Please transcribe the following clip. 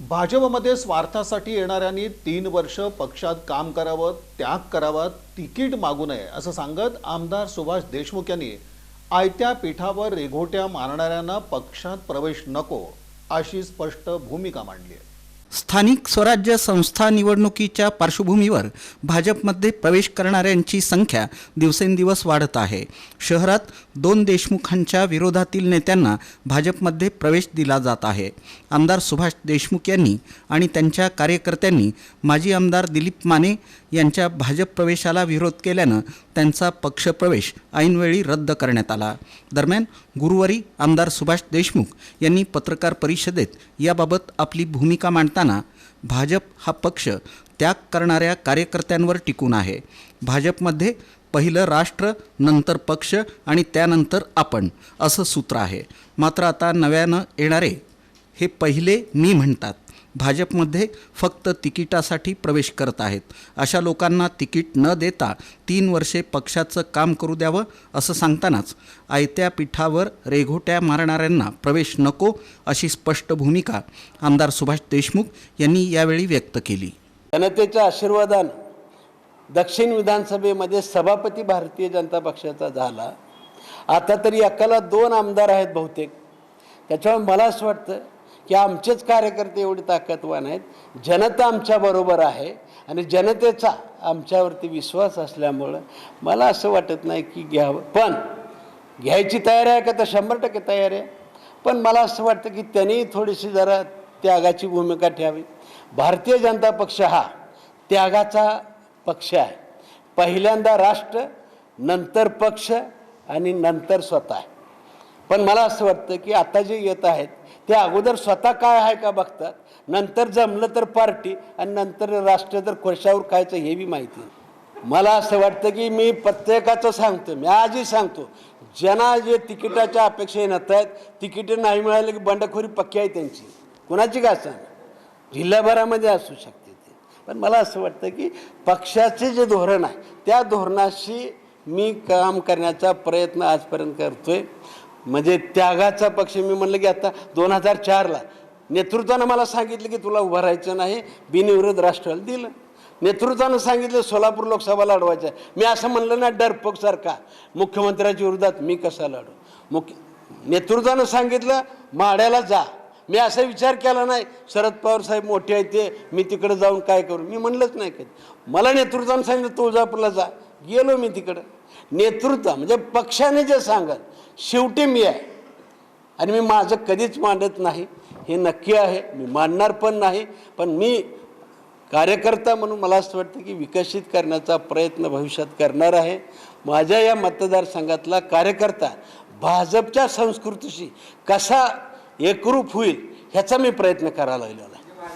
भाजपमध्ये स्वार्थासाठी येणाऱ्यांनी तीन वर्ष पक्षात काम करावं त्याग करावा तिकीट मागू नये असं सांगत आमदार सुभाष देशमुख यांनी आयत्या पीठावर रेघोट्या मारणाऱ्यांना पक्षात प्रवेश नको अशी स्पष्ट भूमिका मांडली आहे. स्थानिक स्वराज्य संस्था निवडणुकीच्या पार्श्वभूमीवर भाजपमध्ये प्रवेश करणाऱ्यांची संख्या दिवसेंदिवस वाढत आहे. शहरात दोन देशमुखांच्या विरोधातील नेत्यांना भाजपमध्ये प्रवेश दिला जात आहे. आमदार सुभाष देशमुख यांनी आणि त्यांच्या कार्यकर्त्यांनी माजी आमदार दिलीप माने यांच्या भाजप प्रवेशाला विरोध केल्यानं त्यांचा पक्षप्रवेश ऐनवेळी रद्द करण्यात आला. दरम्यान गुरुवारी आमदार सुभाष देशमुख यांनी पत्रकार परिषदेत याबाबत आपली भूमिका मांडताना भाजप हा पक्ष त्याग करणाऱ्या कार्यकर्त्यांवर टिकून आहे. भाजपमध्ये पहिलं राष्ट्र नंतर पक्ष आणि त्यानंतर आपण असं सूत्र आहे. मात्र आता नव्यानं येणारे हे पहिले मी म्हणतात. भाजपमध्ये फक्त तिकिटासाठी प्रवेश करत आहेत. अशा लोकांना तिकीट न देता तीन वर्षे पक्षाचं काम करू द्यावं असं सांगतानाच आयत्या पीठावर रेघोट्या मारणाऱ्यांना प्रवेश नको अशी स्पष्ट भूमिका आमदार सुभाष देशमुख यांनी यावेळी व्यक्त केली. जनतेच्या आशीर्वादानं दक्षिण विधानसभेमध्ये सभापती भारतीय जनता पक्षाचा झाला. आता तरी अकाला दोन आमदार आहेत बहुतेक. त्याच्यामुळे मला असं वाटतं की आमचेच कार्यकर्ते एवढे ताकदवान आहेत. जनता आमच्याबरोबर आहे आणि जनतेचा आमच्यावरती विश्वास असल्यामुळं मला असं वाटत नाही की घ्यावं. पण घ्यायची तयारी आहे का तर शंभर टक्के तयारी आहे. पण मला असं वाटतं की त्यांनी थोडीशी जरा त्यागाची भूमिका ठेवावी. भारतीय जनता पक्ष हा त्यागाचा पक्ष आहे. पहिल्यांदा राष्ट्र नंतर पक्ष आणि नंतर स्वतः पण मला असं वाटतं की आता जे येत आहेत ते अगोदर स्वतः काय आहे का बघतात नंतर जमलं तर पार्टी आणि नंतर राष्ट्र तर खुर्शावर खायचं हे बी माहिती नाही. मला असं वाटतं की मी प्रत्येकाचं सांगतो मी आजही सांगतो ज्यांना जे तिकिटाच्या अपेक्षा येत आहेत तिकिटं नाही मिळाले की बंडखोरी पक्की आहे त्यांची. कुणाची का सांग जिल्हाभरामध्ये असू शकते ते. पण मला असं वाटतं की पक्षाचे जे धोरण आहे त्या धोरणाशी मी काम करण्याचा प्रयत्न आजपर्यंत करतोय. म्हणजे त्यागाचा पक्ष मी म्हणलं की आता दोन हजार चारला नेतृत्वानं मला सांगितलं की तुला उभं राहायचं नाही बिनविरोध राष्ट्रवाला दिलं. नेतृत्वानं सांगितलं सोलापूर लोकसभा लढवायचं. आहे मी असं म्हणलं ना डरपोकसारखा. मुख्यमंत्र्याच्या विरोधात मी कसा लढू? मुख्य नेतृत्वानं सांगितलं माड्याला जा. मी असा विचार केला नाही शरद पवार साहेब मोठे आहेत ते मी तिकडे जाऊन काय करू? मी म्हणलंच नाही काही मला नेतृत्वानं सांगितलं तुळजापूरला जा. गेलो मी तिकडं. नेतृत्व म्हणजे पक्षाने जे सांगत शेवटी मी आहे. आणि मी माझं कधीच मांडत नाही. हे नक्की आहे. मी मांडणार पण नाही. पण मी कार्यकर्ता म्हणून मला असं वाटतं की विकसित करण्याचा प्रयत्न भविष्यात करणार आहे. माझ्या या मतदारसंघातला कार्यकर्ता भाजपच्या संस्कृतीशी कसा एकरूप होईल ह्याचा मी प्रयत्न करायला लागलेला आहे